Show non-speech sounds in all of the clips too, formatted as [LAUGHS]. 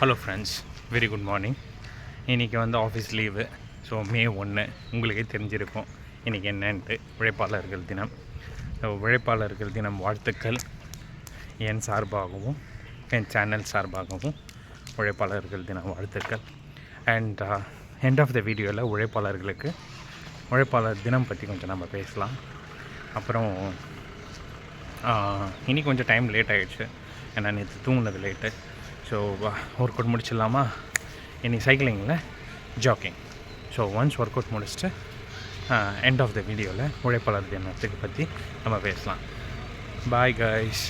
Hello friends very good morning இன்றைக்கி வந்து office leave so மே ஒன்று உங்களுக்கே தெரிஞ்சிருக்கும். இன்றைக்கி என்னன்ட்டு உழைப்பாளர்கள் தினம். ஸோ உழைப்பாளர்கள் தினம் வாழ்த்துக்கள். என் சார்பாகவும் என் சேனல் சார்பாகவும் உழைப்பாளர்கள் தினம் வாழ்த்துக்கள். அண்ட் எண்ட் ஆஃப் த வீடியோவில் உழைப்பாளர்களுக்கு உழைப்பாளர் தினம் பற்றி கொஞ்சம் நம்ம பேசலாம். அப்புறம் uh, இனி கொஞ்சம் டைம் லேட் ஆகிடுச்சு ஏன்னா நேற்று தூங்கினது லேட்டு ஸோ ஒர்க் அவுட் முடிச்சிடலாமா? இன்னைக்கு சைக்கிளிங்கில் jogging so once work out முடிச்சுட்டு எண்ட் ஆஃப் த வீடியோவில் உழைப்பாளர் தினத்துக்கு பற்றி நம்ம பேசலாம். Bye guys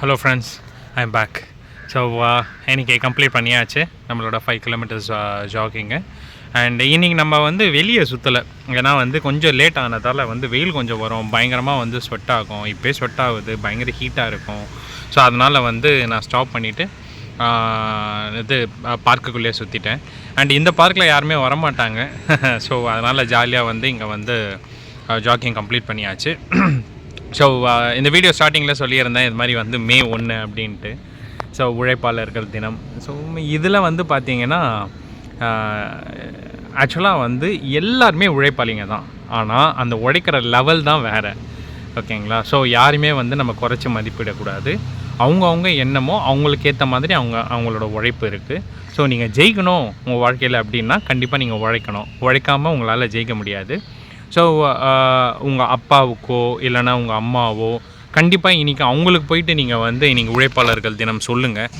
hello friends I am back so இன்னைக்கு கம்ப்ளீட் பண்ணியாச்சு. நம்மளோட five kilometres jogging and evening நம்ம வந்து வெளியே சுற்றலை ஏன்னா வந்து கொஞ்சம் லேட் ஆனதால் வந்து வெயில் கொஞ்சம் வரும். பயங்கரமாக வந்து ஸ்வெட் ஆகும். இப்போயே ஸ்வெட் ஆகுது. பயங்கர ஹீட்டாக இருக்கும். ஸோ அதனால் வந்து நான் ஸ்டாப் பண்ணிவிட்டு uh, இது uh, பார்க்குக்குள்ளேயே சுற்றிட்டேன் அண்ட் இந்த பார்க்கில் யாருமே வரமாட்டாங்க. ஸோ அதனால் ஜாலியாக வந்து இங்கே வந்து uh, ஜாக்கிங் கம்ப்ளீட் பண்ணியாச்சு. [CLEARS THROAT] ஸோ uh, இந்த வீடியோ ஸ்டார்டிங்கில் சொல்லியிருந்தேன் இது மாதிரி வந்து மே ஒன்று அப்படின்ட்டு. ஸோ உழைப்பாளர்கள் தினம். ஸோ இதில் வந்து பார்த்தீங்கன்னா ஆக்சுவலாக வந்து எல்லாருமே உழைப்பாளிங்க தான். ஆனால் அந்த உழைக்கிற லெவல் தான் வேறு. ஓகேங்களா? ஸோ யாருமே வந்து நம்ம குறைச்சி மதிப்பிடக்கூடாது. அவங்கவுங்க என்னமோ அவங்களுக்கு ஏற்ற மாதிரி அவங்க அவங்களோட உழைப்பு இருக்குது ஸோ நீங்கள் ஜெயிக்கணும் உங்கள் வாழ்க்கையில் அப்படின்னா கண்டிப்பாக நீங்கள் உழைக்கணும். உழைக்காமல் உங்களால் ஜெயிக்க முடியாது. ஸோ uh, uh, உங்கள் அப்பாவுக்கோ இல்லைனா உங்கள் அம்மாவோ கண்டிப்பாக இன்றைக்கி அவங்களுக்கு போயிட்டு நீங்கள் வந்து இன்றைக்கி உழைப்பாளர்கள் தினம் சொல்லுங்கள்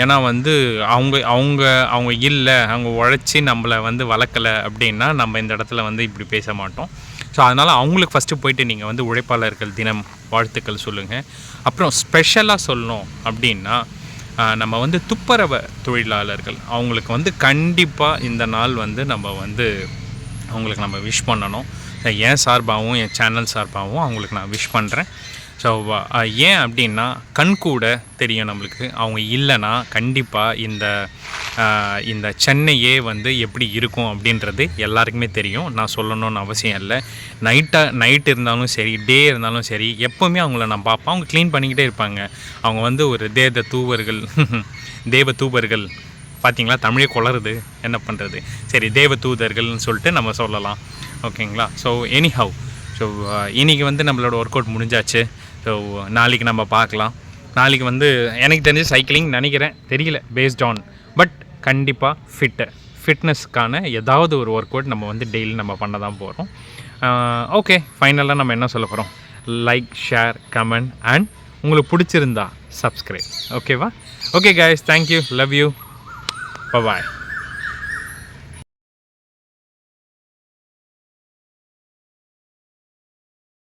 ஏன்னா வந்து அவங்க அவங்க அவங்க இல்லை அவங்க உழைச்சி நம்மளை வந்து வளர்க்கலை அப்படின்னா நம்ம இந்த இடத்துல வந்து இப்படி பேச மாட்டோம். ஸோ அதனால் அவங்களுக்கு ஃபஸ்ட்டு போயிட்டு நீங்கள் வந்து உழைப்பாளர்கள் தினம் வாழ்த்துக்கள் சொல்லுங்கள் அப்புறம் ஸ்பெஷலாக சொல்லணும் அப்படின்னா நம்ம வந்து துப்புரவு தொழிலாளர்கள் அவங்களுக்கு வந்து கண்டிப்பாக இந்த நாள் வந்து நம்ம வந்து அவங்களுக்கு நம்ம விஷ் பண்ணணும். என் சார்பாகவும் என் சேனல் சார்பாகவும் அவங்களுக்கு நான் விஷ் பண்ணுறேன் ஸோ ஏன் அப்படின்னா கண் கூட தெரியும் நம்மளுக்கு. அவங்க இல்லைன்னா கண்டிப்பாக இந்த இந்த சென்னையே வந்து எப்படி இருக்கும் அப்படின்றது எல்லாருக்குமே தெரியும். நான் சொல்லணும்னு அவசியம் இல்லை. நைட்டாக நைட் இருந்தாலும் சரி டே இருந்தாலும் சரி எப்போவுமே அவங்கள நான் பார்ப்பேன். அவங்க க்ளீன் பண்ணிக்கிட்டே இருப்பாங்க. அவங்க வந்து ஒரு தேத தூவர்கள் [LAUGHS] தேவ தூவர்கள் பார்த்தீங்களா தமிழே குளருது. என்ன பண்ணுறது சரி தேவ தூதர்கள்னு சொல்லிட்டு நம்ம சொல்லலாம். ஓகேங்களா? ஸோ எனி ஹவ் ஸோ இன்றைக்கி வந்து நம்மளோட ஒர்க் அவுட் முடிஞ்சாச்சு. ஸோ நாளைக்கு நம்ம பார்க்கலாம். நாளைக்கு வந்து எனக்கு தெரிஞ்சு சைக்கிளிங் நினைக்கிறேன். தெரியல பேஸ்ட் ஆன் பட் கண்டிப்பாக ஃபிட்டு ஃபிட்னஸ்க்கான ஏதாவது ஒரு ஒர்க் அவுட் நம்ம வந்து டெய்லி நம்ம பண்ண தான் போகிறோம் ஓகே ஃபைனலாக நம்ம என்ன சொல்ல போகிறோம் லைக் ஷேர் கமெண்ட் அண்ட் உங்களுக்கு பிடிச்சிருந்தா சப்ஸ்கிரைப் ஓகேவா okay guys thank you love you Bye bye.